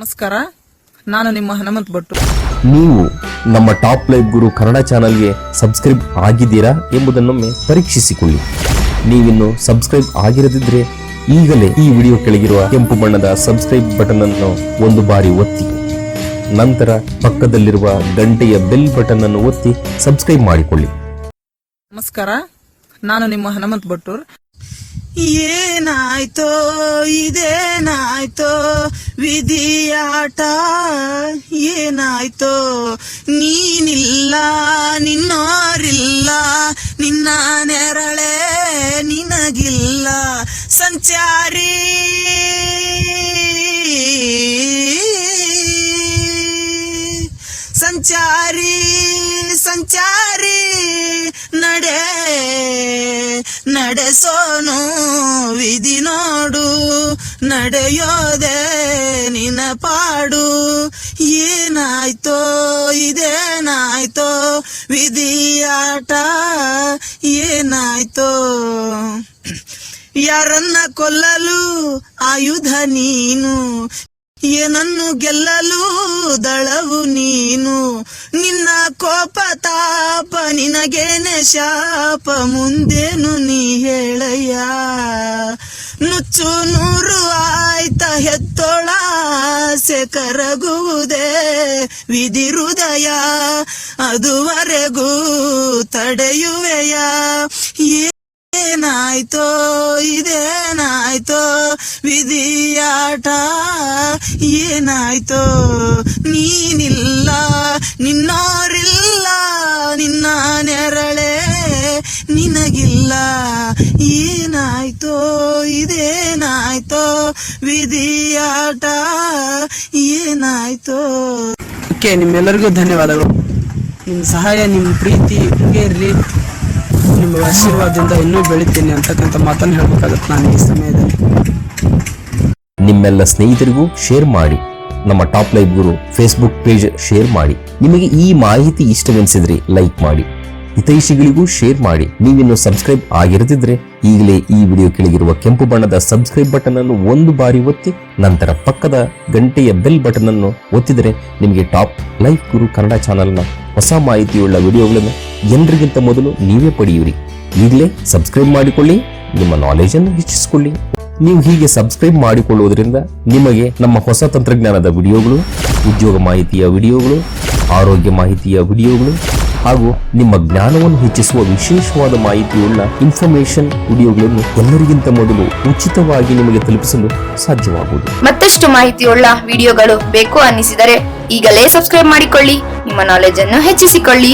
ನಮಸ್ಕಾರ. ನಾನು ನಿಮ್ಮ ಹನುಮಂತ್ ಭಟ್ಟು. ನೀವು ನಮ್ಮ ಟಾಪ್ ಲೈವ್ ಗುರು ಕನ್ನಡ ಚಾನಲ್ಗೆ ಸಬ್ಸ್ಕ್ರೈಬ್ ಆಗಿದ್ದೀರಾ ಎಂಬುದನ್ನೊಮ್ಮೆ ಪರೀಕ್ಷಿಸಿಕೊಳ್ಳಿ. ನೀವಿನ್ನು ಸಬ್ಸ್ಕ್ರೈಬ್ ಆಗಿರದಿದ್ರೆ ಈಗಲೇ ಈ ವಿಡಿಯೋ ಕೆಳಗಿರುವ ಕೆಂಪು ಬಣ್ಣದ ಸಬ್ಸ್ಕ್ರೈಬ್ ಬಟನ್ ಅನ್ನು ಒಂದು ಬಾರಿ ಒತ್ತಿ. ನಂತರ ಪಕ್ಕದಲ್ಲಿರುವ ಗಂಟೆಯ ಬೆಲ್ ಬಟನ್ ಅನ್ನು ಒತ್ತಿ ಸಬ್ಸ್ಕ್ರೈಬ್ ಮಾಡಿಕೊಳ್ಳಿ. ನಮಸ್ಕಾರ. ನಾನು ನಿಮ್ಮ ಹನುಮಂತ್ ಭಟ್ಟೂರ್. ಏನಾಯ್ತೋ ಇದೇನಾಯ್ತೋ ವಿಧಿಯಾಟ ಏನಾಯ್ತೋ ನೀನಿಲ್ಲ ನಿನ್ನೋರಿಲ್ಲ ನಿನ್ನ ನೆರಳೆ ನಿನಗಿಲ್ಲ ಸಂಚಾರಿ. ಸಂಚಾರಿ ಸಂಚಾರಿ. ನಡೆಸೋನು ವಿಧಿ ನೋಡು ನಡೆಯೋದೆ ನಿನ ಪಾಡು ಏನಾಯ್ತೋ ಇದೇನಾಯ್ತೋ ವಿಧಿಯಾಟ ಏನಾಯ್ತೋ. ಯಾರನ್ನ ಕೊಲ್ಲಲು ಆಯುಧ ನೀನು ಏನನ್ನು ಗೆಲ್ಲಲು ದಳವು ನೀನು? ನಿನ್ನ ಕೋಪ ತಾಪ, ನಿನಗೇನೆ ಶಾಪ, ಮುಂದೇನು ನೀ ಹೇಳಯ್ಯ? ನುಚ್ಚು ನೂರು ಆಯ್ತ ಹೆತ್ತೊಳಾಸೆ ಕರಗುವುದೇ ವಿಧಿ ಹೃದಯ. ಅದುವರೆಗೂ ತಡೆಯುವೆಯ? ಏನಾಯ್ತೋ, ಇದೇನಾಯ್ತೋ, ವಿಧಿಯಾಟ ಏನಾಯ್ತೋ? ನೀನಿಲ್ಲ, ನಿನ್ನೋರಿಲ್ಲ, ನಿನ್ನ ನೆರಳೆ ನಿನಗಿಲ್ಲ. ಏನಾಯ್ತೋ? ಇದೇನಾಯ್ತೋ? ವಿಧಿಯಾಟ, ಏನಾಯ್ತೋ? ಓಕೆ, ನಿಮ್ಮೆಲ್ಲರಿಗೂ ಧನ್ಯವಾದಗಳು. ನಿಮ್ಮ ಸಹಾಯ ನಿಮ್ಮ ಪ್ರೀತಿ ಹೀಗೆ ಇರಲಿ. ನಿಮ್ಮ ಆಶೀರ್ವಾದದಿಂದ ಇನ್ನೂ ಬೆಳಿತೀನಿ ಅಂತಕ್ಕಂಥ ಮಾತನ್ನು ಹೇಳ್ಬೇಕಾಗತ್ತೆ ನಾನು ಈ ಸಮಯದಲ್ಲಿ. ನಿಮ್ಮೆಲ್ಲ ಸ್ನೇಹಿತರಿಗೂ ಶೇರ್ ಮಾಡಿ. ನಮ್ಮ top live Guru Facebook page share ಮಾಡಿ. ನಿಮಗೆ ಈ ಮಾಹಿತಿ ಇಷ್ಟವೆನಿಸಿದ್ರೆ ಲೈಕ್ ಮಾಡಿ. ಹಿತೈಷಿಗಳಿಗೂ ಶೇರ್ ಮಾಡಿ. ನೀವಿನ್ನು ಸಬ್ಸ್ಕ್ರೈಬ್ ಆಗಿರದಿದ್ರೆ ಈಗಲೇ ಈ ವಿಡಿಯೋ ಕೆಳಗಿರುವ ಕೆಂಪು ಬಣ್ಣದ ಸಬ್ಸ್ಕ್ರೈಬ್ ಬಟನ್ ಅನ್ನು ಒಂದು ಬಾರಿ ಒತ್ತಿ, ನಂತರ ಪಕ್ಕದ ಗಂಟೆಯ ಬೆಲ್ ಬಟನ್ ಅನ್ನು ಒತ್ತಿದರೆ ನಿಮಗೆ ಟಾಪ್ ಲೈವ್ ಗುರು ಕನ್ನಡ ಚಾನೆಲ್ನ ಹೊಸ ಮಾಹಿತಿಯುಳ್ಳ ವಿಡಿಯೋಗಳನ್ನು ಎಲ್ಲರಿಗಿಂತ ಮೊದಲು ನೀವೇ ಪಡೆಯಿರಿ ಈಗಲೇ ಸಬ್ಸ್ಕ್ರೈಬ್ ಮಾಡಿಕೊಳ್ಳಿ, ನಿಮ್ಮ ನಾಲೆಜ್ ಅನ್ನು ಹೆಚ್ಚಿಸಿಕೊಳ್ಳಿ. ನೀವು ಹೀಗೆ ಸಬ್ಸ್ಕ್ರೈಬ್ ಮಾಡಿಕೊಳ್ಳುವುದರಿಂದ ನಿಮಗೆ ನಮ್ಮ ಹೊಸ ತಂತ್ರಜ್ಞಾನದ ವಿಡಿಯೋಗಳು, ಉದ್ಯೋಗ ಮಾಹಿತಿಯ ವಿಡಿಯೋಗಳು, ಆರೋಗ್ಯ ಮಾಹಿತಿಯ ವಿಡಿಯೋಗಳು ಹಾಗೂ ನಿಮ್ಮ ಜ್ಞಾನವನ್ನು ಹೆಚ್ಚಿಸುವ ವಿಶೇಷವಾದ ಮಾಹಿತಿಯುಳ್ಳ ಇನ್ಫಾರ್ಮೇಶನ್ ವಿಡಿಯೋಗಳನ್ನು ಎಲ್ಲರಿಗಿಂತ ಮೊದಲು ಉಚಿತವಾಗಿ ನಿಮಗೆ ತಲುಪಿಸಲು ಸಾಧ್ಯವಾಗುವುದು. ಮತ್ತಷ್ಟು ಮಾಹಿತಿಯುಳ್ಳ ವಿಡಿಯೋಗಳು ಬೇಕು ಅನ್ನಿಸಿದರೆ ಈಗಲೇ ಸಬ್ಸ್ಕ್ರೈಬ್ ಮಾಡಿಕೊಳ್ಳಿ. ನಿಮ್ಮ ನಾಲೆಜ್ ಅನ್ನು ಹೆಚ್ಚಿಸಿಕೊಳ್ಳಿ.